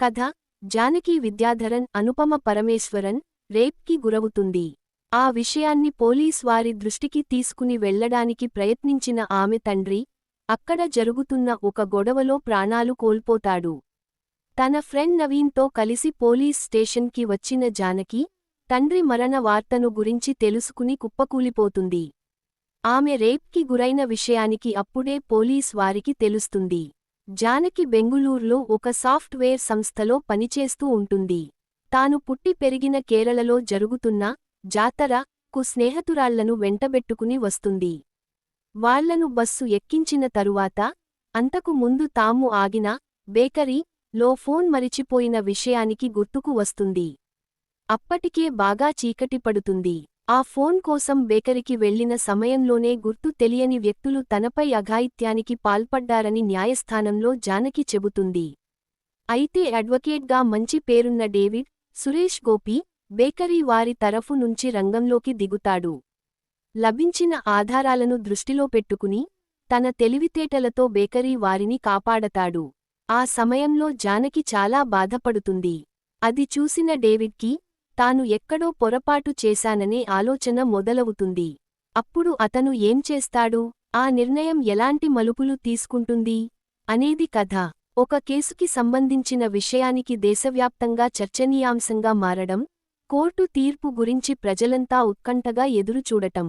కథ జానకి విద్యాధరన్ అనుపమ పరమేశ్వరన్ రేప్కి గురవుతుంది. ఆ విషయాన్ని పోలీస్ వారి దృష్టికి తీసుకుని వెళ్ళడానికి ప్రయత్నించిన ఆమె తండ్రి అక్కడ జరుగుతున్న ఒక గొడవలో ప్రాణాలు కోల్పోతాడు. తన ఫ్రెండ్ నవీన్తో కలిసి పోలీస్ స్టేషన్కి వచ్చిన జానకి తండ్రి మరణ వార్తను గురించి తెలుసుకుని కుప్పకూలిపోతుంది. ఆమె రేప్కి గురైన విషయానికి అప్పుడే పోలీస్ వారికి తెలుస్తుంది. జానకి బెంగుళూరులో ఒక సాఫ్ట్వేర్ సంస్థలో పనిచేస్తూ ఉంటుంది. తాను పుట్టి పెరిగిన కేరళలో జరుగుతున్న జాతర కు స్నేహతురాళ్ళను వెంటబెట్టుకుని వస్తుంది. వాళ్ళను బస్సు ఎక్కించిన తరువాత అంతకు ముందు తాము ఆగిన బేకరీ లో ఫోన్ మరిచిపోయిన విషయానికి గుర్తుకు వస్తుంది. అప్పటికే బాగా చీకటి పడుతుంది. ఆ ఫోన్ కోసం బేకరికి వెళ్ళిన సమయంలోనే గుర్తు తెలియని వ్యక్తులు తనపై అఘాయిత్యానికి పాల్పడ్డారని న్యాయస్థానంలో జానకి చెబుతుంది. అయితే అడ్వకేట్గా మంచి పేరున్న డేవిడ్ సురేష్ గోపి బేకరీ వారి తరఫు నుంచి రంగంలోకి దిగుతాడు. లభించిన ఆధారాలను దృష్టిలో పెట్టుకుని తన తెలివితేటలతో బేకరీ వారిని కాపాడతాడు. ఆ సమయంలో జానకి చాలా బాధపడుతుంది. అది చూసిన డేవిడ్కి తాను ఎక్కడో పొరపాటు చేశాననే ఆలోచన మొదలవుతుంది. అప్పుడు అతను ఏం చేస్తాడు? ఆ నిర్ణయం ఎలాంటి మలుపులు తీసుకుంటుంది? అనేది కథ. ఒక కేసుకి సంబంధించిన విషయానికి దేశవ్యాప్తంగా చర్చనీయాంశంగా మారడం కోర్టు తీర్పు గురించి ప్రజలంతా ఉత్కంఠగా ఎదురుచూడటం.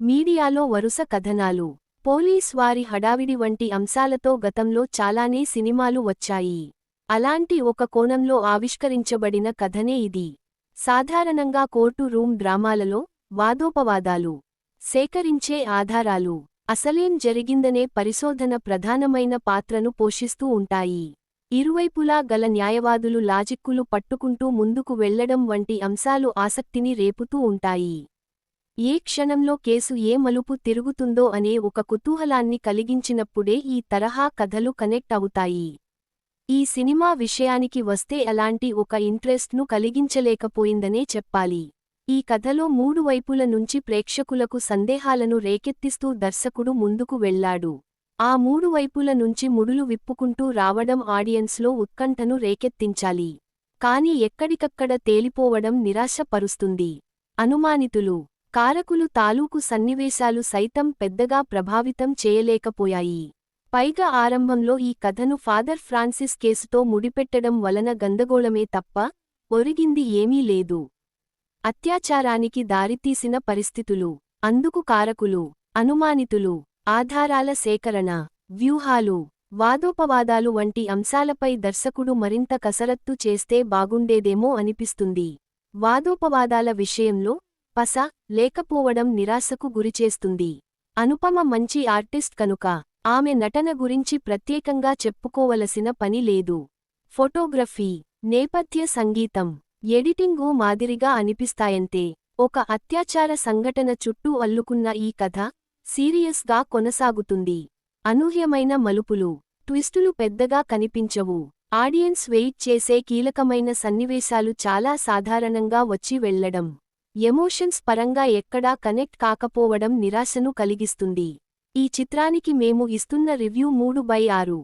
మీడియాలో వరుస కథనాలు. పోలీస్ వారి హడావిడి వంటి అంశాలతో గతంలో చాలానే సినిమాలు వచ్చాయి. అలాంటి ఒక కోణంలో ఆవిష్కరించబడిన కథనే ఇది. సాధారణంగా కోర్టు రూమ్ డ్రామాలలో వాదోపవాదాలు సేకరించే ఆధారాలు అసలేం జరిగిందనే పరిశోధన ప్రధానమైన పాత్రను పోషిస్తూ ఉంటాయి. ఇరువైపులా గల న్యాయవాదులు లాజిక్కులు పట్టుకుంటూ ముందుకు వెళ్ళడం వంటి అంశాలు ఆసక్తిని రేపుతూ ఉంటాయి. ఏ క్షణంలో కేసు ఏ మలుపు తిరుగుతుందో అనే ఒక కుతూహలాన్ని కలిగించినప్పుడే ఈ తరహా కథలు కనెక్ట్ అవుతాయి. ఈ సినిమా విషయానికి వస్తే అలాంటి ఒక ఇంట్రెస్ట్ను కలిగించలేకపోయిందనే చెప్పాలి. ఈ కథలో మూడు వైపుల నుంచి ప్రేక్షకులకు సందేహాలను రేకెత్తిస్తూ దర్శకుడు ముందుకు వెళ్ళాడు ఆ మూడు వైపుల నుంచి ముడులు విప్పుకుంటూ రావడం ఆడియన్స్లో ఉత్కంఠను రేకెత్తించాలి. కాని ఎక్కడికక్కడ తేలిపోవడం నిరాశపరుస్తుంది. అనుమానితులు కారకులు తాలూకు సన్నివేశాలు సైతం పెద్దగా ప్రభావితం చేయలేకపోయాయి. పైగా ఆరంభంలో ఈ కథను ఫాదర్ ఫ్రాన్సిస్ కేసుతో ముడిపెట్టడం వలన గందగోళమే తప్ప ఒరిగింది ఏమీ లేదు. అత్యాచారానికి దారితీసిన పరిస్థితులు అందుకు కారకులు అనుమానితులు ఆధారాల సేకరణ వ్యూహాలు వాదోపవాదాలు వంటి అంశాలపై దర్శకుడు మరింత కసరత్తు చేస్తే బాగుండేదేమో అనిపిస్తుంది. వాదోపవాదాల విషయంలో పస లేకపోవడం నిరాశకు గురిచేస్తుంది. అనుపమ మంచి ఆర్టిస్ట్ కనుక ఆమె నటన గురించి ప్రత్యేకంగా చెప్పుకోవలసిన పని లేదు. ఫోటోగ్రఫీ నేపథ్య సంగీతం ఎడిటింగు మాదిరిగా అనిపిస్తాయంతే. ఒక అత్యాచార సంఘటన చుట్టూ అల్లుకున్న ఈ కథ సీరియస్గా కొనసాగుతుంది. అనూహ్యమైన మలుపులు ట్విస్టులు పెద్దగా కనిపించవు. ఆడియన్స్ వెయిట్ చేసే కీలకమైన సన్నివేశాలు చాలా సాధారణంగా వచ్చి వెళ్ళడం ఎమోషన్స్ పరంగా ఎక్కడా కనెక్ట్ కాకపోవడం నిరాశను కలిగిస్తుంది. ఈ చిత్రానికి మేము ఇస్తున్న రివ్యూ మూడు బై ఆరు.